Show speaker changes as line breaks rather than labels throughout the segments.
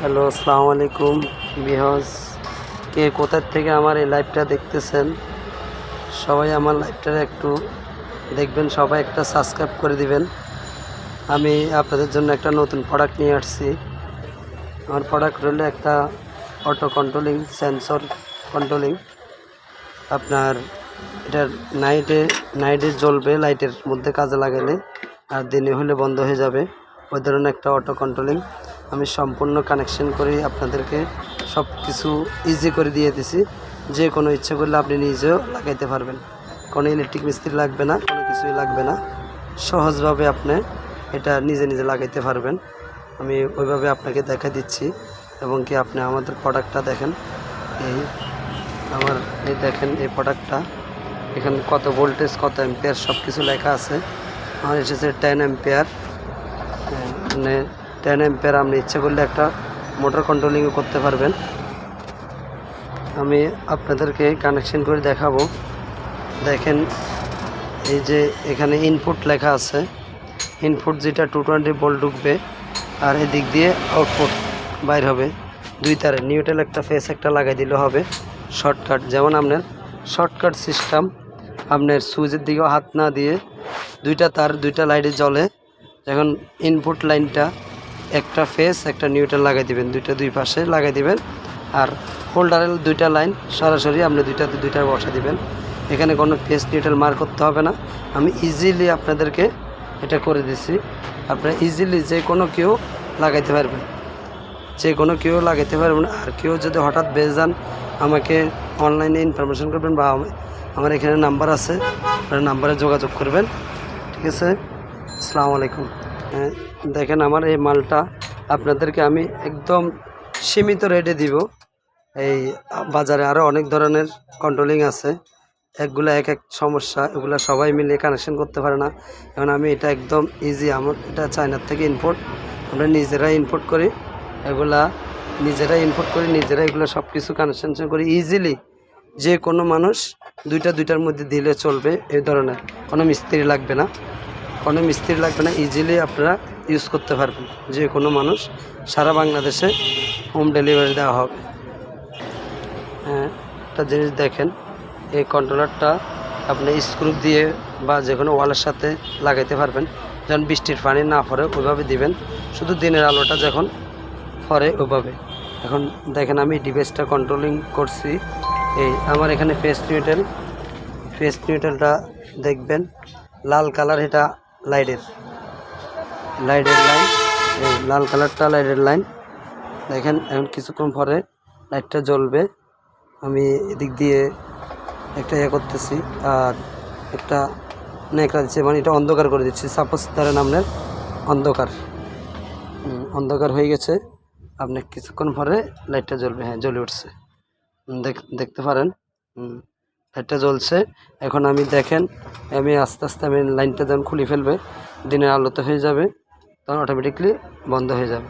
Hello, আসসালামু আলাইকুম বিহজ কে কোথার থেকে আমার এই লাইভটা দেখতেছেন? সবাই আমার লাইভটা একটু দেখবেন, সবাই একটা সাবস্ক্রাইব করে দিবেন। আমি আপনাদের জন্য একটা নতুন প্রোডাক্ট নিয়ে আসছি। আমার প্রোডাক্ট হলো একটা অটো কন্ট্রোলিং সেন্সর কন্ট্রোলিং আপনার এটা নাইটে নাইটে জ্বলবে লাইটের মধ্যে কাজে লাগালে, আর দিনে হলে বন্ধ হয়ে যাবে। ওই ধরনের একটা অটো কন্ট্রোলিং আমি সম্পূর্ণ কানেকশন করে আপনাদেরকে সব কিছু ইজি করে দিয়ে দিছি। যে কোনো ইচ্ছে করলে আপনি নিজেও লাগাইতে পারবেন। কোনো ইলেকট্রিক মিস্ত্রি লাগবে না, কোনো কিছুই লাগবে না। সহজভাবে আপনি এটা নিজে নিজে লাগাইতে পারবেন। আমি ওইভাবে আপনাকে দেখা দিচ্ছি এবং কি আপনি আমাদের প্রোডাক্টটা দেখেন। এই আমার এই দেখেন এই প্রোডাক্টটা এখানে কত ভোল্টেজ কত অ্যাম্পিয়ার সব কিছু লেখা আছে। আমার এসেছে টেন অ্যাম্পিয়ার মানে টেন এম্পের আপনি ইচ্ছে করলে একটা মোটর কন্ট্রোলিংও করতে পারবেন। আমি আপনাদেরকে কানেকশন করে দেখাবো। দেখেন, এই যে এখানে ইনপুট লেখা আছে। ইনপুট যেটা টু টোয়েন্টি বল ঢুকবে, আর এদিক দিয়ে আউটপুট বাইর হবে। দুই তারে নিউট্রাল একটা ফেস একটা লাগাই দিলে হবে। শর্টকাট যেমন আপনার শর্টকাট সিস্টেম আপনার সুইচের দিকেও হাত না দিয়ে দুইটা তার, দুইটা লাইটে জ্বলে। যখন ইনপুট লাইনটা একটা ফেস একটা নিউট্রাল লাগাই দিবেন, দুইটা দুই পাশে লাগাই দিবেন। আর হোল্ডারের দুইটা লাইন সরাসরি আপনি দুইটাতে দুইটা বসা দিবেন। এখানে কোনো ফেস নিউট্রাল মার করতে হবে না। আমি ইজিলি আপনাদেরকে এটা করে দিছি। আপনারা ইজিলি যে কোনো কেউ লাগাইতে পারবেন। যে কোনো কেউ লাগাইতে পারবেন। আর কেউ যদি হঠাৎ বেশ যান, আমাকে অনলাইনে ইনফরমেশন করবেন বা আমার এখানে নাম্বার আছে। আপনার নাম্বারে যোগাযোগ করবেন। ঠিক আছে? আসসালামু আলাইকুম। দেখেন আমার এই মালটা আপনাদেরকে আমি একদম সীমিত রেটে দিব। এই বাজারে আরও অনেক ধরনের কন্ট্রোলিং আছে। একগুলো এক এক সমস্যা, এগুলো সবাই মিলে কানেকশন করতে পারে না। এখন আমি এটা একদম ইজি আমার এটা চায়নার থেকে ইনপোর্ট আমরা নিজেরাই ইনপোর্ট করি। এগুলা নিজেরাই ইনপোর্ট করি, নিজেরাই এগুলো সব কিছু কানেকশন করি ইজিলি যে কোনো মানুষ দুইটা, দুইটার মধ্যে দিলে চলবে এই ধরনের। কোনো মিস্ত্রি লাগবে না। কোনো মিস্ত্রি লাগবে না ইজিলি আপনারা ইউজ করতে পারবেন। যে কোনো মানুষ সারা বাংলাদেশে হোম ডেলিভারি দেওয়া হবে। হ্যাঁ একটা জিনিস দেখেন, এই কন্ট্রোলারটা আপনি স্ক্রু দিয়ে বা যে কোনো ওয়ালের সাথে লাগাইতে পারবেন। যখন বৃষ্টির পানি না পড়ে, ওইভাবে দিবেন। শুধু দিনের আলোটা যখন পরে ওইভাবে এখন দেখেন আমি ডিভাইসটা কন্ট্রোলিং করছি। এই আমার এখানে ফেস নিউটেল ফেস নিউটেলটা দেখবেন, লাল কালার এটা লাইটের লাইটের লাইন লাল কালারটা লাইটের লাইন। দেখেন, এখন কিছুক্ষণ পরে লাইটটা জ্বলবে। আমি এদিক দিয়ে একটা ইয়ে করতেছি, আর একটা নেকড়া দিচ্ছি মানে এটা অন্ধকার করে দিচ্ছি। সাপোজ ধরেন আপনার অন্ধকার। অন্ধকার হয়ে গেছে। আপনি কিছুক্ষণ পরে লাইটটা জ্বলবে হ্যাঁ জ্বলে উঠছে। দেখ- দেখতে পারেন। লাইটটা জ্বলছে। এখন আমি দেখেন, আমি আস্তে আস্তে আমি লাইনটা যখন খুলে ফেলবে, দিনের আলোতে হয়ে যাবে, তখন অটোমেটিকলি বন্ধ হয়ে যাবে।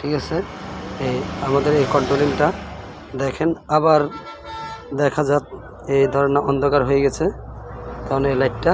ঠিক আছে? এই আমাদের এই কন্ট্রোলিংটা দেখেন, আবার দেখা যাক, এই ধরনের অন্ধকার হয়ে গেছে, তখন এই লাইটটা